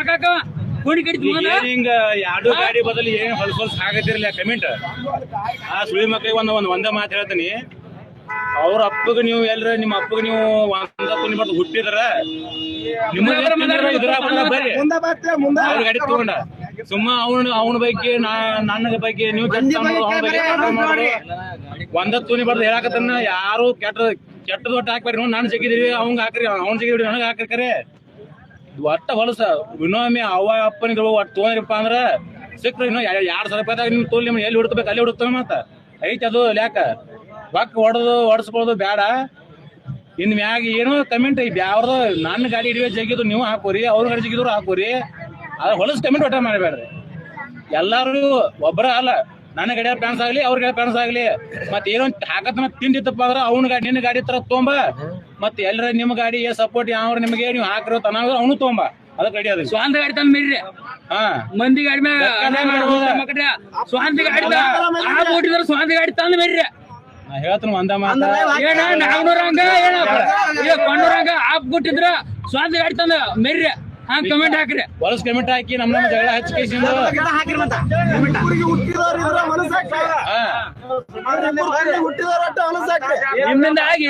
ಹಾಕಾಕ ಕಡಿತ ಏನ್ ಹಿಂಗ ಎರಡು ಗಾಡಿ ಬದಲು ಏನ್ ಹೊಲಸ್ ಹೊಲ್ಸ್ ಆಗತ್ತಿರಲಿಲ್ಲ ಕಮೆಂಟ್. ಆ ಸುಳಿ ಮಕ್ಳಿಗೆ ಒಂದ್ ಒಂದ್ ಒಂದೇ ಮಾತು ಹೇಳ್ತೀನಿ. ಅವ್ರ ಅಪ್ಪಗ ನೀವು ಎಲ್ರ ನಿಮ್ಮ ಅಪ್ಪಗ ನೀವು ಒಂದ ತುನಿ ಬರ್ದು ಹುಟ್ಟಿದ್ರ ನಿಮ್ಮ ಬರ್ರಿ. ಅವ್ರ ಗಾಡಿ ತಗೊಂಡ. ಸುಮ್ಮ ಅವನ ಅವನ ಬಗ್ಗೆ ನಾ ನನ್ನ ಬಗ್ಗೆ ನೀವು. ಒಂದ ತುನಿ ಬರ್ದು ಹೇಳಕತ್ತನ್ನ ಯಾರು ಕೆಟ್ಟ ಕೆಟ್ಟದ ಒಟ್ಟು ಹಾಕ್ಬೇಡ್ರಿ ನೋಡಿ ನಾನು ಸಿಕ್ಕಿದೀವಿ ಅವಂಗ ಹಾಕ್ರಿ ಅವ್ನ ಸಿಕ್ಕಿದ್ರಿ ನನಗ ಹಾಕ್ರಿ ಕರೆ. ಒಟ್ಟ ಹೊಲಸ. ವಿನೋಮಿ ಅವ ಅಪ್ಪನಿಗೆ ಒಟ್ಟು ತೊಗೊಂಡ್ರಿಪ್ಪ ಅಂದ್ರ ಸಿಕ್ಕ್ರಿ ಇನ್ನು ಎರಡು ಸಾವಿರ ರೂಪಾಯಿದಾಗ ನಿಮ್ ತೋಲ್ ನಿಮ್ಗೆ ಎಲ್ಲಿ ಹುಡುಕ್ಬೇಕು, ಅಲ್ಲಿ ಹುಡುಕ್ತಾನೆ ಮತ್ತ. ಐತಿ ಅದು ಲ್ಯಾಕ ಬಕ್ ಹೊಡೆದು, ಹೊಡ್ಸ್ಕೊಳ್ಳೋದು ಬೇಡ. ಇನ್ ಮ್ಯಾಗ ಏನೋ ಕಮೆಂಟ್ ಯಾವ್ದು ನನ್ನ ಗಾಡಿ ಹಿಡಿಯೋ ಜಗಿದ್ರು ನೀವು ಹಾಕೋರಿ, ಅವ್ರ ಗಾಡಿ ಜಗಿದ್ರು ಹಾಕೋರಿ. ಅದ್ರ ಹೊಲಸ್ ಕಮೆಂಟ್ ಒಟ್ಟ ಮಾಡಬೇಡ್ರಿ. ಎಲ್ಲಾರು ಒಬ್ಬರ ಅಲ್ಲ. ನನ್ನ ಗಡಿಯ ಪ್ಯಾನ್ಸ್ ಆಗ್ಲಿ ಅವ್ರ ಗಡಿಯ ಪ್ಯಾನ್ಸ್ ಆಗ್ಲಿ ಮತ್ತೆ ಏನೋ ಹಾಕತ್ ಮತ್ ತಿಂದಿತ್ತಪ್ಪ ಅಂದ್ರ ಅವ್ನ ಗಾಡಿ ನಿನ್ನ ಗಾಡಿ ತರ ತೊಂಬ ಮತ್ತೆ ಎಲ್ಲರ ನಿಮ್ ಗಾಡಿ ಸಪೋರ್ಟ್ ಯಾವ ನಿಮಗೆ ನೀವು ಹಾಕಿರೋ ತನಾಗ ಅವನು ತೊಂಬ. ಅದಕ್ಕೆ ರೆಡಿ ಅದ ಸ್ವಾಂತ ಗಾಡಿ ತಂದ್ ಮೇರಿ ಹಾ. ಮಂದಿ ಗಾಡಿ ಮ್ಯಾಗ ಸ್ವಾಂತ ಗಾಡಿ ಆ ಸ್ವಾಂತ ಸ್ವಂತ ಗಾಡಿ ತಂದ್ ಮೇರಿ ಹೇಳ್ತೀನಿ ಒಂದ ಮಾತ. ಏನ ಏ ಆಪ್ ಕೊಟ್ಟಿದ್ರ ಸ್ವಾಂತ ಗಾಡಿ ತಂದ ಮೆರ್ರಿ ಕಮೆಂಟ್ ಹಾಕ್ರಿ. ಹೊಲಸ್ ಕಮೆಂಟ್ ಹಾಕಿ ನಮ್ ನಮ್ ಜಗಳ ಹಚ್ಕೇಸಿಂದ ಊರಿಗೆ ಹುಟ್ಟಿದವ್ರು ಇದ್ರ ಮನಸ್ಸಾಕ್ರಿ ಹಾ. ಹುಟ್ಟಿದವ್ರ ಮನಸ್ಸಾಕ್ರಿ ನಿಮ್ಮಿಂದ ಆಗಿ